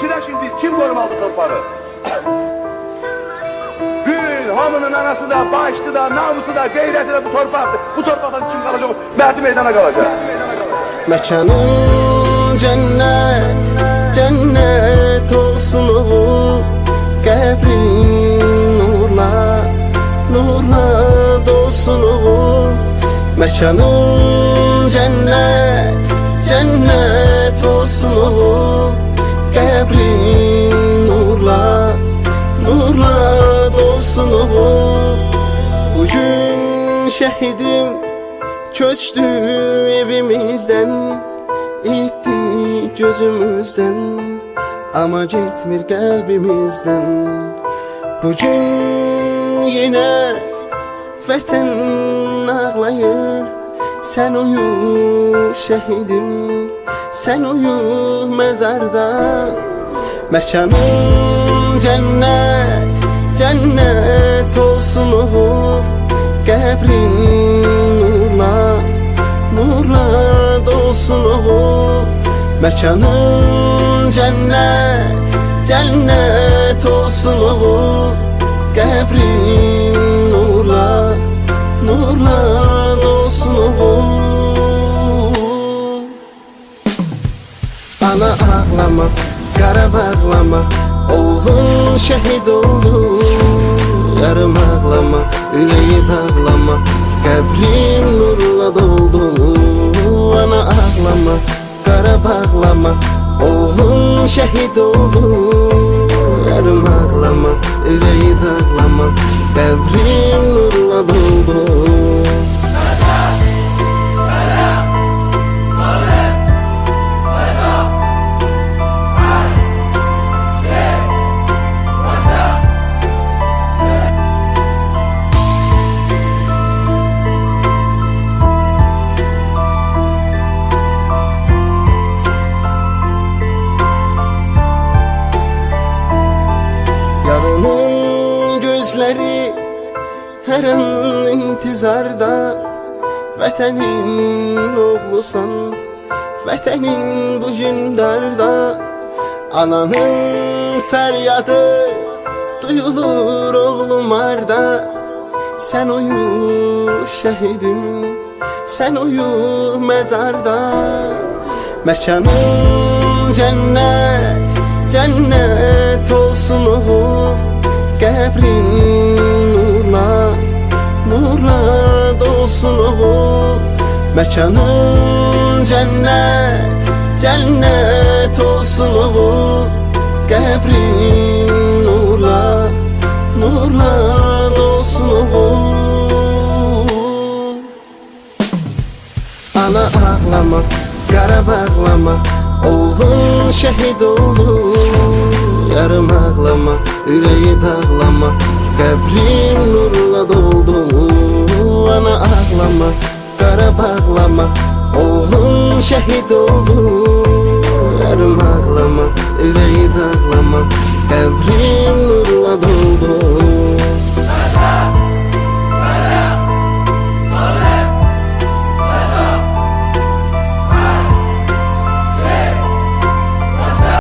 Kira şimdi kim korumalı torpağı? Bütün hamının anası da, başlı da, namusu da, gayreti de bu torpaktı. Bu torpaktan kim kalacak? Merdi meydana kalacak. Mekanın cennet, cennet olsun oğul Qəbrin nurla, nurla dolsun oğul Mekanın cennet, cennet olsun oğul Qəbrin nurla, nurla dolsun oğul Bugün şehidim Köçtü evimizden İtti gözümüzden. Ama gitmir kalbimizden. Bugün yine Vətən ağlayır. Sen uyu şehidim Sen uyu mezarda Mekanın cennet Cennet olsun oğul Qəbrin nurla Nurla dolsun oğul Mekanın cennet Cennet olsun oğul Qəbrin nurla Nurla ağlama, qara bağlama. Oğlun şehit oldu Yarım ağlama, yüreği dağlama Qəbrin nurla doldu. Ana ağlama, qara bağlama. Oğlun şehit oldu Yarım ağlama, yüreği dağlama Qəbrin nurla doldu gözleri her an intizarda. Vətənin oğlusan Vətənin bugün darda. Ananın fəryadı Duyulur oğlum arda. Sen uyu şehidim Sen uyu mezarda Mekanın cennet Cennet olsun oğul Qəbrin nurla Nurla dolsun oğul Mekanın cennet Cennet olsun oğul Qəbrin nurla Nurla dolsun oğul Ana ağlama, qara bağlama Oğlun şehit oldu Yarım ağlama, yüreği dağlama. Kabrim nurla doldu Ana ağlama, kara bağlama Oğlun şehit oldu. Yarım ağlama, yüreği dağlama. Kabrim nurla doldu.